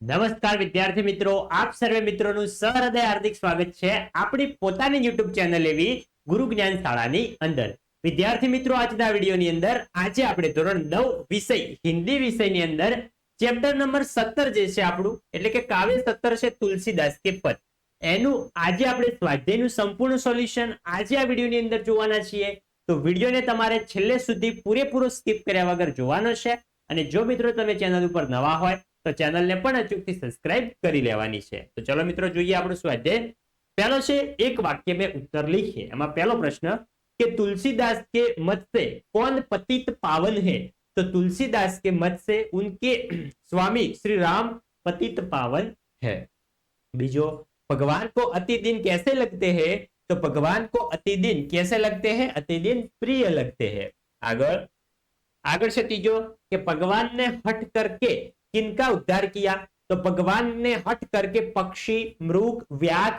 નમસ્કાર વિદ્યાર્થી મિત્રો, આપ સર્વે મિત્રોનું સહૃદય હાર્દિક સ્વાગત છે આપણી પોતાની યુટ્યુબ ચેનલ એવી ગુરુ જ્ઞાન શાળાની અંદર. વિદ્યાર્થી મિત્રો, આજના વિડીયોની અંદર આજે આપણે ધોરણ નવ વિષય, હિન્દી વિષયની અંદર ચેપ્ટર નંબર સત્તર જે છે આપણું, એટલે કે કાવ્ય સત્તર છે તુલસીદાસ કે પદ. એનું આજે આપણે સ્વાધ્યાયનું સંપૂર્ણ સોલ્યુશન આજે આ વિડીયોની અંદર જોવાના છીએ. તો વિડીયોને તમારે છેલ્લે સુધી પૂરેપૂરો સ્કીપ કર્યા વગર જોવાનો છે. અને જો મિત્રો તમે ચેનલ ઉપર નવા હોય તો ચેનલને પણ અચૂકથી સબસ્ક્રાઇબ કરી લેવાની છે તો ચલો મિત્રો જોઈએ આપણું સ્વાધ્યાય પહેલો છે એક વાક્ય में उत्तर लिखिए એમાં પહેલો પ્રશ્ન કે तुलसीदास के मत से कौन पतित पावन है तो तुलसीदास के मत से उनके स्वामी श्री राम पतित पावन है बीजो भगवान को अति दिन कैसे लगते हैं तो भगवान को अति दिन कैसे लगते हैं अति दिन प्रिय लगते हैं આગળ આગળ છે ત્રીજો કે भगवान ने हट करके किनका उद्धार किया? तो भगवान ने हट करके पक्षी, मृग, व्याघ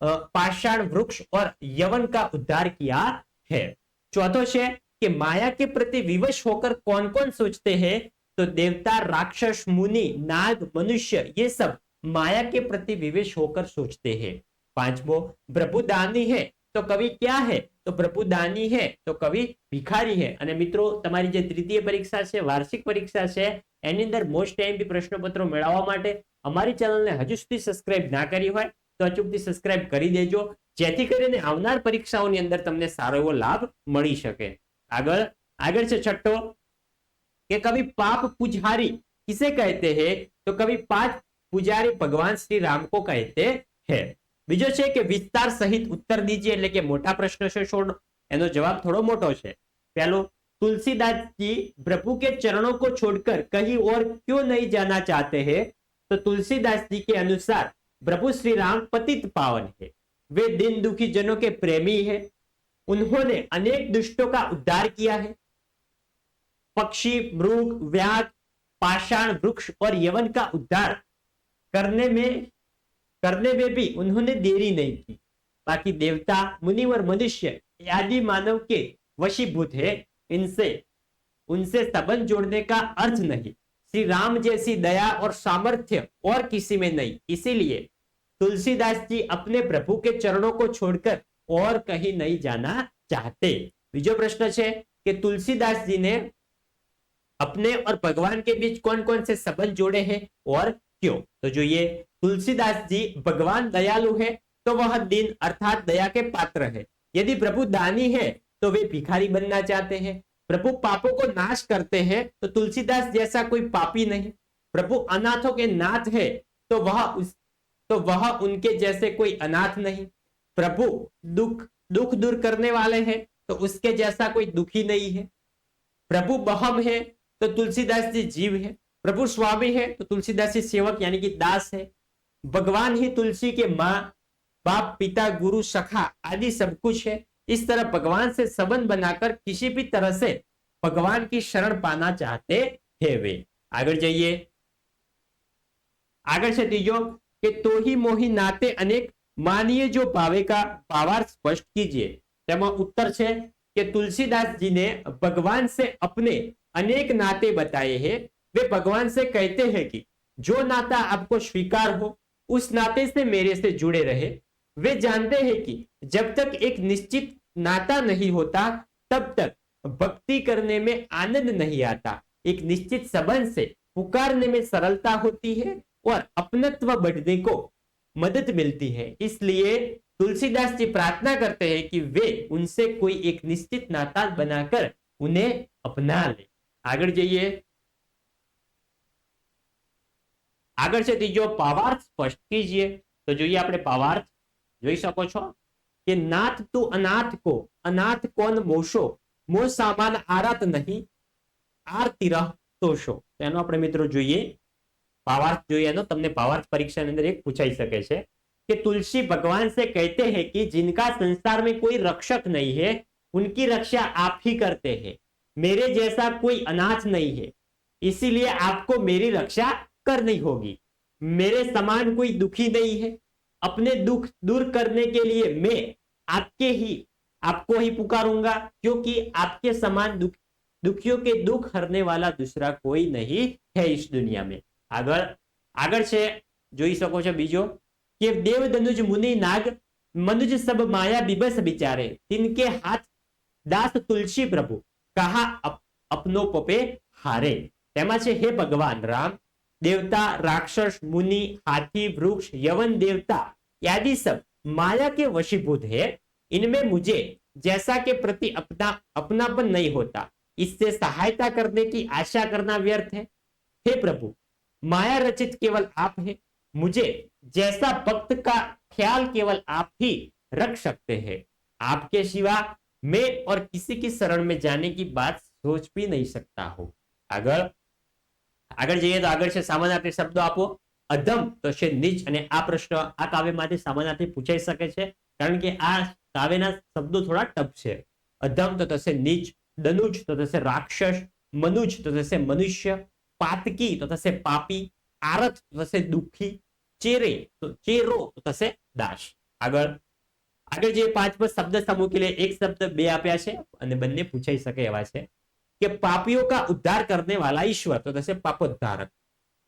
पाषाण, वृक्ष और यवन का उद्धार किया है। चौथो है कि माया के प्रति विवश होकर कौन कौन सोचते हैं? तो देवता, राक्षस, मुनि, नाग, मनुष्य, ये सब माया के प्रति विवेश होकर सोचते हैं। पांचवो प्रभु दानी है तो कवि क्या है? તો પ્રભુ દાની હે, તો કવિ ભિખારી હે. અને મિત્રો, તમારી જે તૃતીય પરીક્ષા છે, વાર્ષિક પરીક્ષા છે, એની અંદર મોસ્ટ ટાઈમ પ્રશ્નપત્રો મેળવવા માટે અમારી ચેનલને હજુ સુધી સબસ્ક્રાઇબ ના કરી હોય, તો અચૂકથી સબસ્ક્રાઇબ કરી દેજો, જેથી કરીને આવનાર પરીક્ષાઓની અંદર તમને સારો એવો લાભ મળી શકે. આગળ આગળ છે છઠ્ઠો, કે કવિ પાપ પૂજારી કિસે કહેતે હે? તો કવિ પાંચ પૂજારી ભગવાન શ્રી રામ કો કહેતે હે. बीजो है कि विस्तार सहित उत्तर दीजिए એટલે के मोटा प्रश्न से છોડ एन जवाब थोड़ा मोटो है पहलो तुलसीदास जी प्रभु के चरणों को छोड़कर कहीं और क्यों नहीं जाना चाहते हैं तो तुलसीदास जी के अनुसार प्रभु श्री राम पतित पावन है वे दिन दुखी जनों के प्रेमी है उन्होंने अनेक दुष्टों का उद्धार किया है पक्षी मृग व्याघ पाषाण वृक्ष और यवन का उद्धार करने में करने में भी उन्होंने देरी नहीं की। बाकी देवता, मुनि और मनुष्य, आदि मानव के वशीभूत है। इनसे, उनसे संबंध जोड़ने का अर्थ नहीं। श्री राम जैसी दया और सामर्थ्य और किसी में नहीं। इसीलिए तुलसीदास जी अपने प्रभु के चरणों को छोड़कर और कहीं नहीं जाना चाहते। बीजो प्रश्न है कि तुलसीदास जी ने अपने और भगवान के बीच कौन कौन से संबंध जोड़े हैं और क्यों? तो जो ये तुलसीदास जी भगवान दयालु है तो वह दिन अर्थात दया के पात्र है। यदि प्रभु दानी है तो वे भिखारी बनना चाहते हैं। प्रभु पापों को नाश करते हैं तो तुलसीदास जैसा कोई पापी नहीं। प्रभु अनाथों के नाथ है तो वह उस तो वह उनके जैसे कोई अनाथ नहीं। प्रभु दुख दुख दूर करने वाले हैं तो उसके जैसा कोई दुखी नहीं है। प्रभु बहम है तो तुलसीदास जी जीव है। प्रभु स्वामी है तो तुलसीदास जी सेवक यानी कि दास है भगवान ही तुलसी के माँ बाप पिता गुरु सखा आदि सब कुछ है इस तरह भगवान से संबंध बनाकर किसी भी तरह से भगवान की शरण पाना चाहते हैं वे આગળ જઈએ આગળ છે ત્રીજો કે તો ही मोही नाते अनेक मानिए जो भावे का भावार्थ स्पष्ट कीजिए તેમાં उत्तर છે कि तुलसीदास जी ने भगवान से अपने अनेक नाते बताए हैं वे भगवान से कहते हैं कि जो नाता आपको स्वीकार हो, उस नाते से मेरे से जुड़े रहे। वे जानते हैं कि जब तक एक निश्चित नाता नहीं होता, तब तक भक्ति करने में आनंद नहीं आता। एक निश्चित संबंध से पुकारने में सरलता होती है और अपनत्व बढ़ने को मदद मिलती है। इसलिए तुलसीदास जी प्रार्थना करते हैं कि वे उनसे कोई एक निश्चित नाता बनाकर उन्हें अपना ले। आगे जाइए। આગળ છે ત્રીજો પાવાર્થ સ્પષ્ટ કીજીએ તો જોઈએ આપણે પાવાર્થ જોઈ શકો છો કે નાથ તું અનાથ કો અનાથ કોણ મોશો મો સામાન આરાત નહીં આરતી રહ તોશો તો એનો આપણે મિત્રો જોઈએ ભાવાર્થ જોઈએ એનો તમને ભાવાર્થ પરીક્ષાની અંદર એક પૂછાઈ શકે છે कि तुलसी भगवान से कहते हैं कि जिनका संसार में कोई रक्षक नहीं है उनकी रक्षा आप ही करते हैं मेरे जैसा कोई अनाथ नहीं है इसीलिए आपको मेरी रक्षा करनी होगी मेरे समान कोई दुखी नहीं है अपने दुख दूर करने के लिए मैं आपके ही आपको ही पुकारूंगा क्योंकि आपके समान दुख दुखियों के दुख हरने वाला दूसरा कोई नहीं है इस दुनिया में अगर આગળ છે જોઈ શકો છો બીજો કે દેવ ધનુજ મુનિ નાગ મનુજ સબ માયા બિબસ બિચારે तिनके હાથ દાસ તુલસી પ્રભુ કહા અપ- અપનો પપે હારે તેમાં છે હે ભગવાન રામ देवता, राक्षस, मुनि, हाथी, वृक्ष, यवन देवता आदि सब माया के वशीभूत है। इनमें मुझे जैसा के प्रति अपना, अपनापन नहीं होता। इससे सहायता करने की आशा करना व्यर्थ है। हे प्रभु, माया रचित केवल आप है। मुझे जैसा भक्त का ख्याल केवल आप ही रख सकते हैं। आपके सिवा मैं और किसी की शरण में जाने की बात सोच भी नहीं सकता हूँ। अगर આગળ જઈએ તો આગળ છે સામાનાર્થી શબ્દો આપો. અધમ તો છે નીચ અને આ પ્રશ્ન આ કાવ્યમાંથી સામાનાર્થી પૂછાઈ શકે છે. કારણ કે આ કાવ્યના શબ્દો થોડા ટપ છે. અધમ તો થશે નીચ દનુજ તો થશે રાક્ષસ, મનુજ તો થશે મનુષ્ય, પાતકી તો થશે પાપી, આરત તો થશે દુઃખી, ચેરે તો ચેરો તો થશે દાસ. આગળ આગળ જે પાંચ પર શબ્દ સમૂહ એક શબ્દ બે આપ્યા છે અને બંને પૂછાઈ શકે એવા છે. कि पापियों का उद्धार करने वाला ईश्वर तो जैसे पापोद्धारक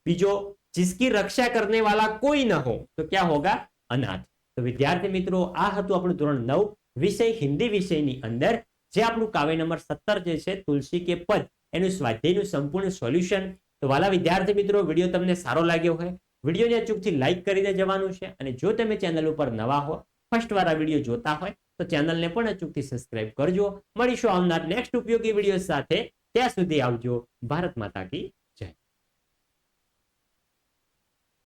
बीजो जिसकी रक्षा करने वाला कोई न हो तो क्या होगा અનાથ તો વિદ્યાર્થી મિત્રો આ હતું આપણું ધોરણ નવ વિષય હિન્દી વિષયની અંદર જે આપણું કાવ્ય નંબર સત્તર જે છે તુલસી કે પદ એનું સ્વાધ્યાયનું સંપૂર્ણ સોલ્યુશન તો વાલા વિદ્યાર્થી મિત્રો વિડીયો તમને સારો લાગ્યો હોય વિડીયોને અચૂકથી લાઈક કરીને જવાનું છે અને જો તમે ચેનલ ઉપર નવા હો ફર્સ્ટ વાર આ વિડીયો જોતા હોય તો ચેનલને પણ અચૂકથી સબસ્ક્રાઇબ કરજો. મળીશું આવનાર નેક્સ્ટ ઉપયોગી વીડિયો સાથે. ત્યાં સુધી આવજો. ભારત માતા કી